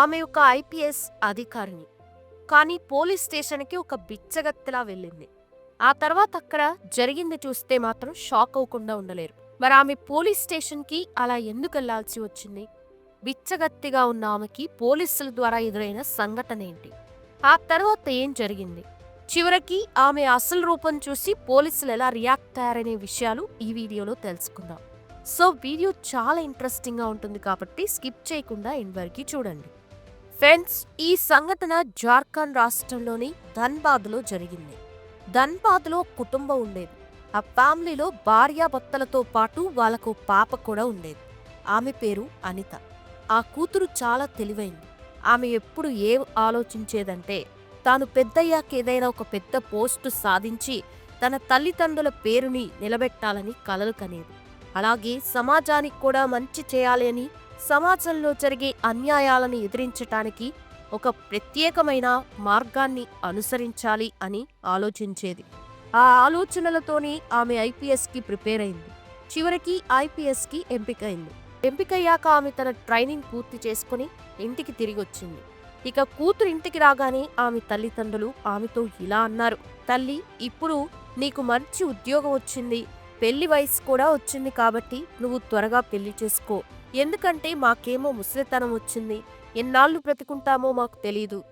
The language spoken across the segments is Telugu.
ఆమె ఒక ఐపీఎస్ అధికారిని. కానీ పోలీస్ స్టేషన్కి ఒక బిచ్చగత్తెలా వెళ్ళింది. ఆ తర్వాత అక్కడ జరిగింది చూస్తే మాత్రం షాక్ అవ్వకుండా ఉండలేరు. మరి ఆమె పోలీస్ స్టేషన్కి అలా ఎందుకు వెళ్ళాల్సి వచ్చింది? బిచ్చగత్తిగా ఉన్న ఆమెకి పోలీసుల ద్వారా ఎదురైన సంఘటన ఏంటి? ఆ తర్వాత ఏం జరిగింది? చివరికి ఆమె అసలు రూపం చూసి పోలీసులు ఎలా రియాక్ట్ అయ్యారనే విషయాలు ఈ వీడియోలో తెలుసుకుందాం. సో వీడియో చాలా ఇంట్రెస్టింగ్గా ఉంటుంది కాబట్టి స్కిప్ చేయకుండా ఎండ్ వరకు చూడండి. ఫ్రెండ్స్ ఈ సంఘటన జార్ఖండ్ రాష్ట్రంలోని ధన్బాద్లో జరిగింది. ధన్బాద్లో కుటుంబం ఉండేది. ఆ ఫ్యామిలీలో భార్యాభర్తలతో పాటు వాళ్ళకు పాప కూడా ఉండేది. ఆమె పేరు అనిత. ఆ కూతురు చాలా తెలివైంది. ఆమె ఎప్పుడు ఏ ఆలోచించేదంటే తాను పెద్దయ్యాక ఏదైనా ఒక పెద్ద పోస్టు సాధించి తన తల్లిదండ్రుల పేరుని నిలబెట్టాలని కలలు కనేది. అలాగే సమాజానికి కూడా మంచి చేయాలి అని సమాజంలో జరిగే అన్యాయాలను ఎదిరించటానికి ఒక ప్రత్యేకమైన మార్గాన్ని అనుసరించాలి అని ఆలోచించేది. ఆ ఆలోచనలతోనే ఆమె ఐపీఎస్కి ప్రిపేర్ అయింది. చివరికి ఐపీఎస్కి ఎంపికైంది. ఎంపికయ్యాక ఆమె తన ట్రైనింగ్ పూర్తి చేసుకుని ఇంటికి తిరిగి వచ్చింది ఇక కూతురు ఇంటికి రాగానే ఆమె తల్లిదండ్రులు ఆమెతో ఇలా అన్నారు తల్లి ఇప్పుడు నీకు మంచి ఉద్యోగం వచ్చింది. పెళ్ళి వయసు కూడా వచ్చింది కాబట్టి నువ్వు త్వరగా పెళ్ళి చేసుకో. ఎందుకంటే మాకేమో ముసలితనం వచ్చింది. ఎన్నాళ్ళు బ్రతుకుంటామో మాకు తెలీదు.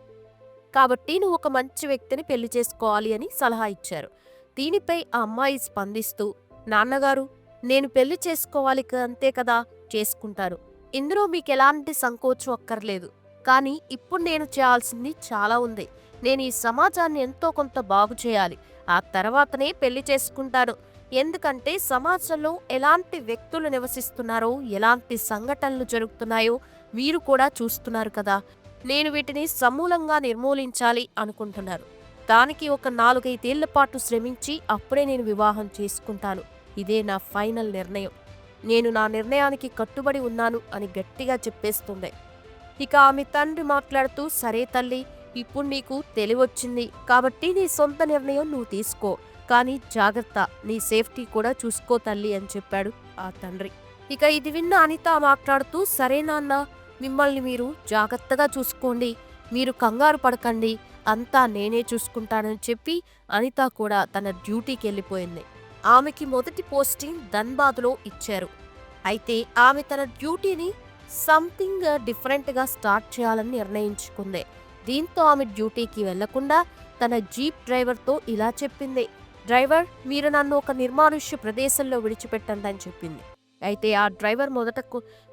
కాబట్టి నువ్వు ఒక మంచి వ్యక్తిని పెళ్ళి చేసుకోవాలి అని సలహా ఇచ్చారు. దీనిపై ఆ అమ్మాయి స్పందిస్తూ నాన్నగారు నేను పెళ్ళి చేసుకోవాలి అంతే కదా చేసుకుంటాను. ఇందులో మీకు ఎలాంటి సంకోచం అక్కర్లేదు. కానీ ఇప్పుడు నేను చేయాల్సింది చాలా ఉంది. నేను ఈ సమాజాన్ని ఎంతో కొంత బాగు చేయాలి. ఆ తర్వాతనే పెళ్ళి చేసుకుంటాను. ఎందుకంటే సమాజంలో ఎలాంటి వ్యక్తులు నివసిస్తున్నారో ఎలాంటి సంఘటనలు జరుగుతున్నాయో మీరు కూడా చూస్తున్నారు కదా. నేను వీటిని సమూలంగా నిర్మూలించాలి అనుకుంటున్నారు దానికి ఒక నాలుగైదేళ్ళ పాటు శ్రమించి అప్పుడే నేను వివాహం చేసుకుంటాను. ఇదే నా ఫైనల్ నిర్ణయం. నేను నా నిర్ణయానికి కట్టుబడి ఉన్నాను అని గట్టిగా చెప్పేస్తుంది. ఇక ఆమె తండ్రి మాట్లాడుతూ సరే తల్లి ఇప్పుడు నీకు తెలివొచ్చింది. కాబట్టి నీ సొంత నిర్ణయం నువ్వు తీసుకో. కానీ జాగ్రత్త నీ సేఫ్టీ కూడా చూసుకో తల్లి అని చెప్పాడు ఆ తండ్రి. ఇక ఇది విన్న అనిత మాట్లాడుతూ సరే నాన్న మిమ్మల్ని మీరు జాగ్రత్తగా చూసుకోండి మీరు కంగారు పడకండి అంతా నేనే చూసుకుంటానని చెప్పి అనిత కూడా తన డ్యూటీకి వెళ్ళిపోయింది. ఆమెకి మొదటి పోస్టింగ్ ధన్బాద్లో ఇచ్చారు. అయితే ఆమె తన డ్యూటీని సంథింగ్ డిఫరెంట్గా స్టార్ట్ చేయాలని నిర్ణయించుకుంది. దీంతో ఆమె డ్యూటీకి వెళ్ళకుండా తన జీప్ డ్రైవర్తో ఇలా చెప్పింది. డ్రైవర్ మీరు నన్ను ఒక నిర్మానుష్య ప్రదేశంలో విడిచిపెట్టండి అని చెప్పింది. అయితే ఆ డ్రైవర్ మొదట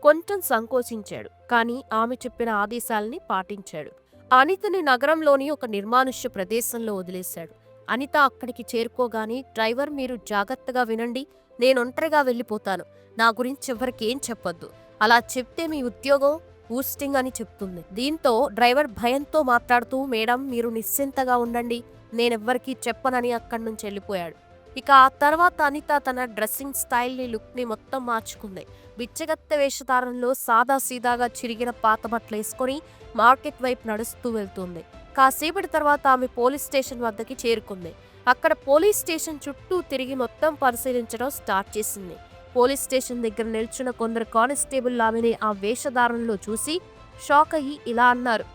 కొంచెం సంకోచించాడు కానీ ఆమె చెప్పిన ఆదేశాలని పాటించాడు. అనితని నగరంలోని ఒక నిర్మానుష్య ప్రదేశంలో వదిలేశాడు. అనిత అక్కడికి చేరుకోగానే డ్రైవర్ మీరు జాగ్రత్తగా వినండి నేను ఒంటరిగా వెళ్ళిపోతాను. నా గురించి ఎవరికేం చెప్పొద్దు. అలా చెప్తే మీ ఉద్యోగం ఊస్టింగ్ అని చెప్తుంది. దీంతో డ్రైవర్ భయంతో మాట్లాడుతూ మేడం మీరు నిశ్చింతగా ఉండండి. నేనెవ్వరికీ చెప్పనని అక్కడి నుంచి వెళ్ళిపోయాడు. ఇక ఆ తర్వాత అనిత తన డ్రెస్సింగ్ స్టైల్ని లుక్ని మొత్తం మార్చుకుంది. బిచ్చగత్తె వేషధారంలో సాదా సీదాగా చిరిగిన పాత బట్టలు వేసుకొని మార్కెట్ వైపు నడుస్తూ వెళ్తుంది. కాసేపటి తర్వాత ఆమె పోలీస్ స్టేషన్ వద్దకి చేరుకుంది. అక్కడ పోలీస్ స్టేషన్ చుట్టూ తిరిగి మొత్తం పరిశీలించడం స్టార్ట్ చేసింది. పోలీస్ స్టేషన్ దగ్గర నిల్చున్న కొందరు కానిస్టేబుల్ ఆమెని ఆ వేషధారణలో చూసి షాక్ అయ్యి ఇలా అన్నారు.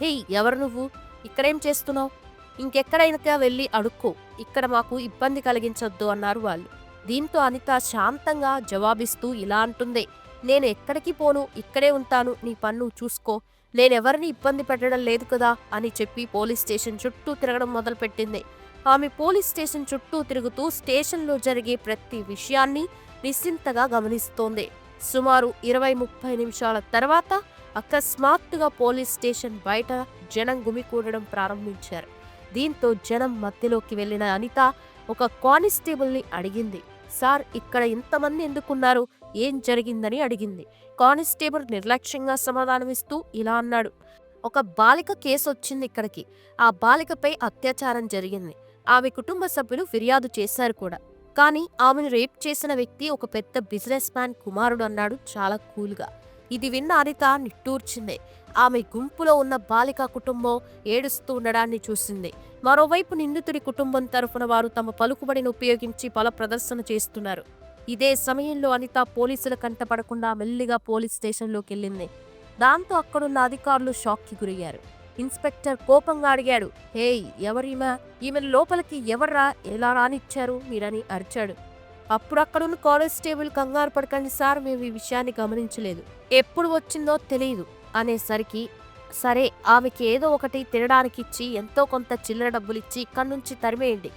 హే ఎవరు నువ్వు? ఇక్కడేం చేస్తున్నావు? ఇంకెక్కడైనా వెళ్ళి అడుక్కో. ఇక్కడ మాకు ఇబ్బంది కలిగించొద్దు అన్నారు వాళ్ళు. దీంతో అనిత శాంతంగా జవాబిస్తూ ఇలా అంటుందే. నేను ఎక్కడికి పోను ఇక్కడే ఉంటాను నీ పన్ను చూసుకో. నేనెవరిని ఇబ్బంది పెట్టడం లేదు కదా అని చెప్పి పోలీస్ స్టేషన్ చుట్టూ తిరగడం మొదలుపెట్టింది. ఆమె పోలీస్ స్టేషన్ చుట్టూ తిరుగుతూ స్టేషన్లో జరిగే ప్రతి విషయాన్ని నిశ్చింతగా గమనిస్తోంది. సుమారు ఇరవై ముప్పై నిమిషాల తర్వాత అకస్మాత్తుగా పోలీస్ స్టేషన్ బయట జనం గుమికూడడం ప్రారంభించారు. దీంతో జనం మధ్యలోకి వెళ్ళిన అనిత ఒక కానిస్టేబుల్ని అడిగింది. సార్ ఇక్కడ ఇంతమంది ఎందుకున్నారు? ఏం జరిగిందని అడిగింది. కానిస్టేబుల్ నిర్లక్ష్యంగా సమాధానమిస్తూ ఇలా అన్నాడు. ఒక బాలిక కేసు వచ్చింది ఇక్కడికి. ఆ బాలికపై అత్యాచారం జరిగింది. ఆమె కుటుంబ సభ్యులు ఫిర్యాదు చేశారు కూడా. కానీ ఆమెను రేప్ చేసిన వ్యక్తి ఒక పెద్ద బిజినెస్ మ్యాన్ కుమారుడు అన్నాడు చాలా కూల్గా. ఇది విన్న అనిత నిట్టూర్చింది. ఆమె గుంపులో ఉన్న బాలిక కుటుంబం ఏడుస్తూ ఉండడాన్ని చూసింది. మరోవైపు నిందితుడి కుటుంబం తరఫున వారు తమ పలుకుబడిని ఉపయోగించి బల ప్రదర్శన చేస్తున్నారు. ఇదే సమయంలో అనిత పోలీసుల కంటపడకుండా మెల్లిగా పోలీస్ స్టేషన్లోకి వెళ్ళింది. దాంతో అక్కడున్న అధికారులు షాక్కి గురయ్యారు. ఇన్స్పెక్టర్ కోపంగా అడిగాడు హేయ్ ఎవరీమా? ఈమెను లోపలికి ఎవర్రా? ఎలా రానిచ్చారు? మీరని అరిచాడు. అప్పుడు అక్కడున్న కానిస్టేబుల్ కంగారు పడకండి సార్ మేము ఈ విషయాన్ని గమనించలేదు. ఎప్పుడు వచ్చిందో తెలియదు. అనేసరికి సరే ఆమెకి ఏదో ఒకటి తినడానికి ఇచ్చి ఎంతో కొంత చిల్లర డబ్బులిచ్చి ఇక్కడి నుంచి తరిమేయండి.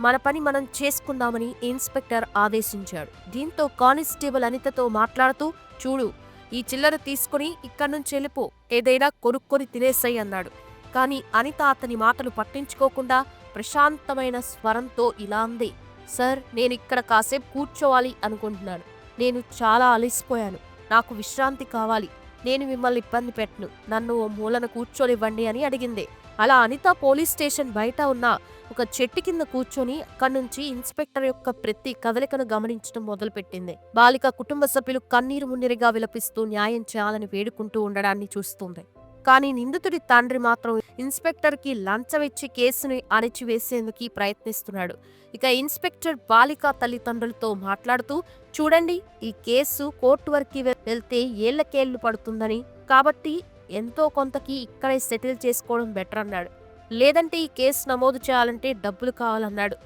మన పని మనం చేసుకుందామని ఇన్స్పెక్టర్ ఆదేశించాడు. దీంతో కానిస్టేబుల్ అనితతో మాట్లాడుతూ చూడు ఈ చిల్లర తీసుకుని ఇక్కడి నుంచి వెళ్ళిపో. ఏదైనా కొనుక్కొని తినేసాయి అన్నాడు. కానీ అనిత అతని మాటలు పట్టించుకోకుండా ప్రశాంతమైన స్వరంతో ఇలా అంది. సార్ నేను ఇక్కడ కాసేపు కూర్చోవాలి అనుకుంటున్నాను. నేను చాలా అలసిపోయాను. నాకు విశ్రాంతి కావాలి. నేను మిమ్మల్ని ఇబ్బంది పెట్టను. నన్ను ఓ మూలన కూర్చోనివ్వండి అని అడిగింది. అలా అనిత పోలీస్ స్టేషన్ బయట ఉన్న ఒక చెట్టు కింద కూర్చొని అక్కడి నుంచి ఇన్స్పెక్టర్ యొక్క ప్రతి కదలికను గమనించడం మొదలుపెట్టింది. బాలిక కుటుంబ సభ్యులు కన్నీరు మున్నీరుగా విలపిస్తూ న్యాయం చేయాలని వేడుకుంటూ ఉండడాన్ని చూస్తుంది. కానీ నిందితుడి తండ్రి మాత్రం ఇన్స్పెక్టర్కి లంచమిచ్చి కేసుని అణిచివేసేందుకు ప్రయత్నిస్తున్నాడు. ఇక ఇన్స్పెక్టర్ బాలిక తల్లిదండ్రులతో మాట్లాడుతూ చూడండి ఈ కేసు కోర్టు వరకు వెళ్తే ఏళ్ళకేళ్ళు పడుతుందని. కాబట్టి ఎంతో కొంతకి ఇక్కడే సెటిల్ చేసుకోవడం బెటర్ అన్నాడు. లేదంటే ఈ కేసు నమోదు చేయాలంటే డబ్బులు కావాలన్నాడు.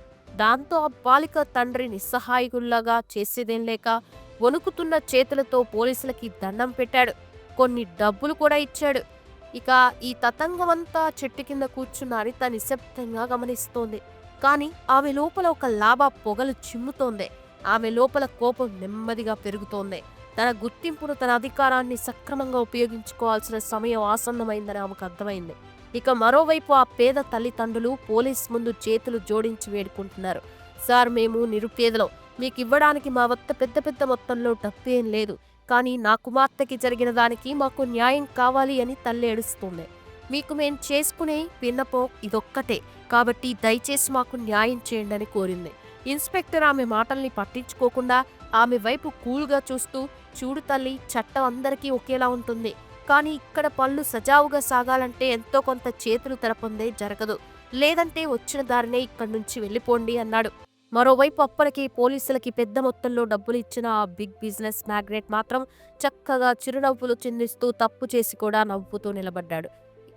దాంతో ఆ బాలిక తండ్రి నిస్సహాయకుల్లాగా చేసేదేం లేక వణుకుతున్న చేతులతో పోలీసులకి దండం పెట్టాడు. కొన్ని డబ్బులు కూడా ఇచ్చాడు. ఇక ఈ తతంగమంతా చెట్టు కింద కూర్చున్న అనిత నిశ్శబ్దంగా గమనిస్తోంది. కానీ ఆమె లోపల ఒక లాభ పొగలు చిమ్ముతోంది. ఆమె లోపల కోపం నెమ్మదిగా పెరుగుతోంది. తన గుర్తింపును తన అధికారాన్ని సక్రమంగా ఉపయోగించుకోవాల్సిన సమయం ఆసన్నమైందని ఆమెకు అర్థమైంది. ఇక మరోవైపు ఆ పేద తల్లిదండ్రులు పోలీస్ ముందు చేతులు జోడించి వేడుకుంటున్నారు. సార్ మేము నిరుపేదలం. మీకు ఇవ్వడానికి మా వద్ద పెద్ద పెద్ద మొత్తంలో డబ్బు ఏం లేదు. కానీ నా కుమార్తెకి జరిగిన దానికి మాకు న్యాయం కావాలి అని తల్లి ఏడుస్తుంది. మీకు మేం చేసుకునే విన్నపం ఇదొక్కటే. కాబట్టి దయచేసి మాకు న్యాయం చేయండి అని కోరింది. ఇన్స్పెక్టర్ ఆమె మాటల్ని పట్టించుకోకుండా ఆమె వైపు కూల్గా చూస్తూ చూడు తల్లి చట్టం అందరికీ ఒకేలా ఉంటుంది. కానీ ఇక్కడ పనులు సజావుగా సాగాలంటే ఎంతో కొంత చేతులు తెరపొందే జరగదు. లేదంటే వచ్చిన దారినే ఇక్కడి నుంచి వెళ్ళిపోండి అన్నాడు. మరోవైపు అప్పలకి పోలీసులకి పెద్ద మొత్తంలో డబ్బులు ఇచ్చిన ఆ బిగ్ బిజినెస్ మ్యాగ్నెట్ మాత్రం చక్కగా చిరునవ్వులు చిందిస్తూ తప్పు చేసి కూడా నవ్వుతూ నిలబడ్డాడు.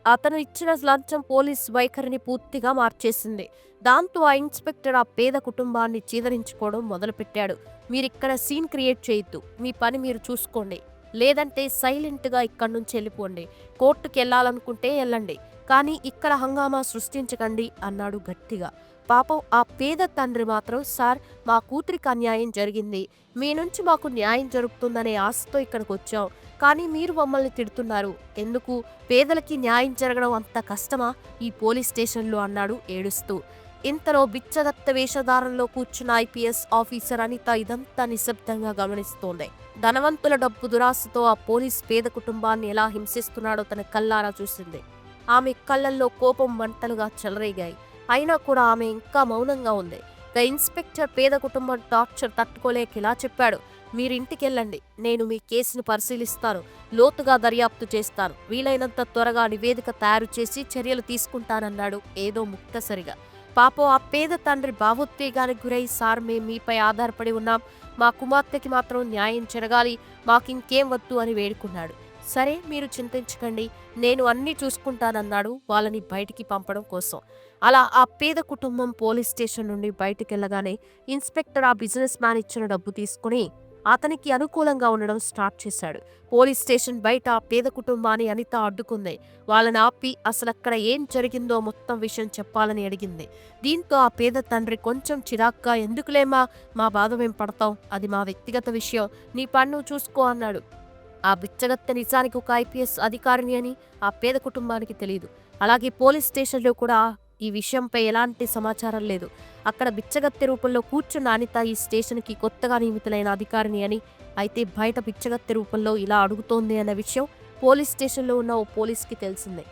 అతను ఇచ్చిన లంచం పోలీస్ వైఖరిని పూర్తిగా మార్చేసింది. దాంతో ఆ ఇన్స్పెక్టర్ ఆ పేద కుటుంబాన్ని చీదరించుకోవడం మొదలుపెట్టాడు. మీరిక్కడ సీన్ క్రియేట్ చేయొద్దు. మీ పని మీరు చూసుకోండి. లేదంటే సైలెంట్గా ఇక్కడి నుంచి వెళ్ళిపోండి. కోర్టుకి వెళ్ళాలనుకుంటే వెళ్ళండి. కానీ ఇక్కడ హంగామా సృష్టించకండి అన్నాడు గట్టిగా. పాపం ఆ పేద తండ్రి మాత్రం సార్ మా కూతురికి అన్యాయం జరిగింది. మీ నుంచి మాకు న్యాయం జరుగుతుందనే ఆశతో ఇక్కడికి వచ్చాం. కానీ మీరు మమ్మల్ని తిడుతున్నారు. ఎందుకు? పేదలకి న్యాయం జరగడం అంత కష్టమా? ఈ పోలీస్ స్టేషన్లో అన్నాడు ఏడుస్తూ. ఇంతలో బిచ్చదత్త వేషధారంలో కూర్చున్న ఐపీఎస్ ఆఫీసర్ అనిత ఇదంతా నిశ్శబ్దంగా గమనిస్తోంది. ధనవంతుల డబ్బు దురాశతో ఆ పోలీస్ పేద కుటుంబాన్ని ఎలా హింసిస్తున్నాడో తన కల్లారా చూసింది. ఆమె కళ్ళల్లో కోపం మంటలుగా చెలరేగాయి. అయినా కూడా ఆమె ఇంకా మౌనంగా ఉంది. ద ఇన్స్పెక్టర్ పేద కుటుంబం టార్చర్ తట్టుకోలేక ఇలా చెప్పాడు. మీరు ఇంటికెళ్ళండి నేను మీ కేసును పరిశీలిస్తాను. లోతుగా దర్యాప్తు చేస్తాను. వీలైనంత త్వరగా నివేదిక తయారు చేసి చర్యలు తీసుకుంటానన్నాడు ఏదో ముక్తసరిగా. పాపం ఆ పేద తండ్రి భావోద్వేగానికి గురై సార్ మేం మీపై ఆధారపడి ఉన్నాం. మా కుమార్తెకి మాత్రం న్యాయం జరగాలి. మాకింకేం వద్దు అని వేడుకున్నాడు. సరే మీరు చింతించకండి. నేను అన్నీ చూసుకుంటానన్నాడు వాళ్ళని బయటికి పంపడం కోసం. అలా ఆ పేద కుటుంబం పోలీస్ స్టేషన్ నుండి బయటికెళ్ళగానే ఇన్స్పెక్టర్ ఆ బిజినెస్ మ్యాన్ ఇచ్చిన డబ్బు తీసుకుని అతనికి అనుకూలంగా ఉండడం స్టార్ట్ చేశాడు. పోలీస్ స్టేషన్ బయట ఆ పేద కుటుంబాన్ని అనిత అడ్డుకుంది. వాళ్ళని ఆపి అసలు అక్కడ ఏం జరిగిందో మొత్తం విషయం చెప్పాలని అడిగింది. దీంతో ఆ పేద తండ్రి కొంచెం చిరాక్గా ఎందుకులేమా మా బాధ మేం పడతాం అది మా వ్యక్తిగత విషయం నీ పన్ను చూసుకో అన్నాడు. ఆ బిచ్చగత్తె నిజానికి ఒక ఐపీఎస్ అధికారిని అని ఆ పేద కుటుంబానికి తెలియదు అలాగే పోలీస్ స్టేషన్లో కూడా ఈ విషయంపై ఎలాంటి సమాచారం లేదు. అక్కడ బిచ్చగత్తె రూపంలో కూర్చున్న అనిత ఈ స్టేషన్కి కొత్తగా నియమితులైన అధికారిని అని అయితే బయట బిచ్చగత్తె రూపంలో ఇలా అడుగుతోంది అన్న విషయం పోలీస్ స్టేషన్లో ఉన్న ఓ పోలీస్కి తెలిసిందే.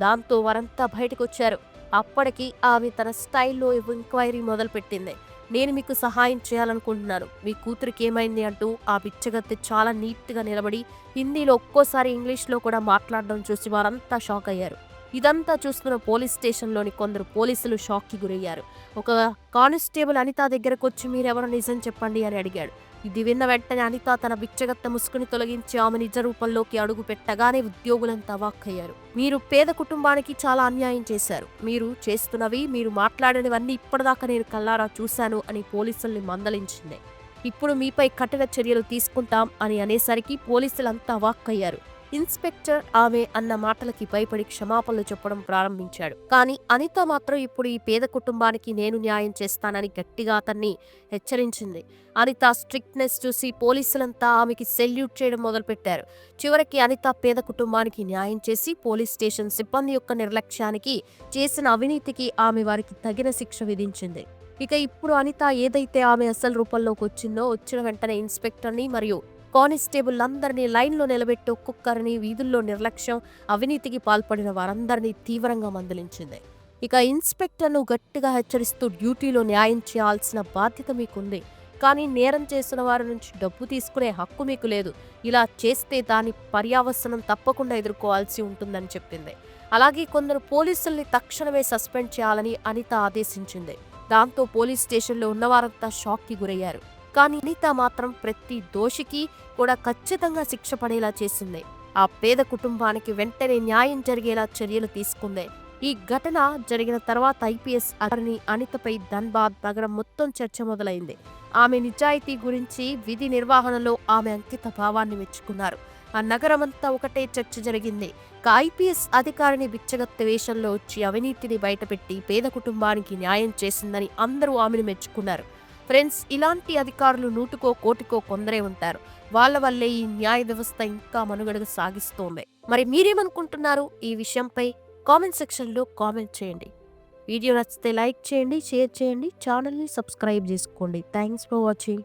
దాంతో వారంతా బయటకు వచ్చారు అప్పటికి ఆమె తన స్టైల్లో ఎంక్వైరీ మొదలుపెట్టింది. నేను మీకు సహాయం చేయాలనుకుంటున్నాను. మీ కూతురికి ఏమైంది అంటూ ఆ బిచ్చగత్తె చాలా నీట్గా నిలబడి హిందీలో ఒక్కోసారి ఇంగ్లీష్లో కూడా మాట్లాడడం చూసి వారంతా షాక్ అయ్యారు ఇదంతా చూస్తున్న పోలీస్ స్టేషన్లోని కొందరు పోలీసులు షాక్కి గురయ్యారు. ఒక కానిస్టేబుల్ అనిత దగ్గరకు వచ్చి మీరెవరు నిజం చెప్పండి అని అడిగాడు. ఇది విన్న వెంటనే అనిత తన బిచ్చగత్త ముసుకుని తొలగించి ఆమె నిజ రూపంలోకి అడుగు పెట్టగానే ఉద్యోగులంతా వాక్కయ్యారు. మీరు పేద కుటుంబానికి చాలా అన్యాయం చేశారు. మీరు చేస్తున్నవి మీరు మాట్లాడినవన్నీ ఇప్పటిదాకా నేను కల్లారా చూశాను అని పోలీసుల్ని మందలించింది. ఇప్పుడు మీపై కఠిన చర్యలు తీసుకుంటాం అని అనేసరికి పోలీసులంతా వాక్కయ్యారు. ఇన్స్పెక్టర్ ఆమె అన్న మాటలకి భయపడి క్షమాపణలు చెప్పడం ప్రారంభించాడు. కానీ అనిత మాత్రం ఇప్పుడు ఈ పేద కుటుంబానికి నేను న్యాయం చేస్తానని గట్టిగా అతన్ని హెచ్చరించింది. అనిత స్ట్రిక్ట్నెస్ చూసి పోలీసులంతా ఆమెకి సెల్యూట్ చేయడం మొదలుపెట్టారు. చివరికి అనిత పేద కుటుంబానికి న్యాయం చేసి పోలీస్ స్టేషన్ సిబ్బంది యొక్క నిర్లక్ష్యానికి చేసిన అవినీతికి ఆమె వారికి తగిన శిక్ష విధించింది. ఇక ఇప్పుడు అనిత ఏదైతే ఆమె అసలు రూపంలోకి వచ్చిందో వచ్చిన వెంటనే ఇన్స్పెక్టర్ని మరియు కానిస్టేబుల్ అందరినీ లైన్లో నిలబెట్టి ఒక్కొక్కరిని వీధుల్లో నిర్లక్ష్యం అవినీతికి పాల్పడిన వారందరినీ తీవ్రంగా మందలించింది. ఇక ఇన్స్పెక్టర్ను గట్టిగా హెచ్చరిస్తూ డ్యూటీలో న్యాయం చేయాల్సిన బాధ్యత మీకుంది. కానీ నేరం చేసిన వారి నుంచి డబ్బు తీసుకునే హక్కు మీకు లేదు. ఇలా చేస్తే దాని పర్యావసనం తప్పకుండా ఎదుర్కోవాల్సి ఉంటుందని చెప్పింది. అలాగే కొందరు పోలీసుల్ని తక్షణమే సస్పెండ్ చేయాలని అనిత ఆదేశించింది. దాంతో పోలీస్ స్టేషన్లో ఉన్నవారంతా షాక్కి గురయ్యారు. కానీ అనిత మాత్రం ప్రతి దోషికి కూడా ఖచ్చితంగా శిక్ష పడేలా చేసింది. ఆ పేద కుటుంబానికి వెంటనే న్యాయం జరిగేలా చర్యలు తీసుకుంది. ఈ ఘటన జరిగిన తర్వాత ఐపీఎస్ అతని అనితపై ధన్బాద్ నగరం మొత్తం చర్చ మొదలైంది. ఆమె నిజాయితీ గురించి విధి నిర్వహణలో ఆమె అంకిత భావాన్ని మెచ్చుకున్నారు. ఆ నగరమంతా ఒకటే చర్చ జరిగింది. ఒక ఐపీఎస్ అధికారిని బిచ్చగత్త వేషంలో వచ్చి అవినీతిని బయటపెట్టి పేద కుటుంబానికి న్యాయం చేసిందని అందరూ ఆమెను మెచ్చుకున్నారు. ఫ్రెండ్స్ ఇలాంటి అధికారులు నూటుకో కోటికో కొందరే ఉంటారు. వాళ్ళ వల్లే ఈ న్యాయ వ్యవస్థ ఇంకా మనుగడకు సాగిస్తోంది. మరి మీరేమనుకుంటున్నారు? ఈ విషయంపై కామెంట్ సెక్షన్లో కామెంట్ చేయండి. వీడియో నచ్చితే లైక్ చేయండి షేర్ చేయండి ఛానల్ని సబ్స్క్రైబ్ చేసుకోండి. Thanks for watching.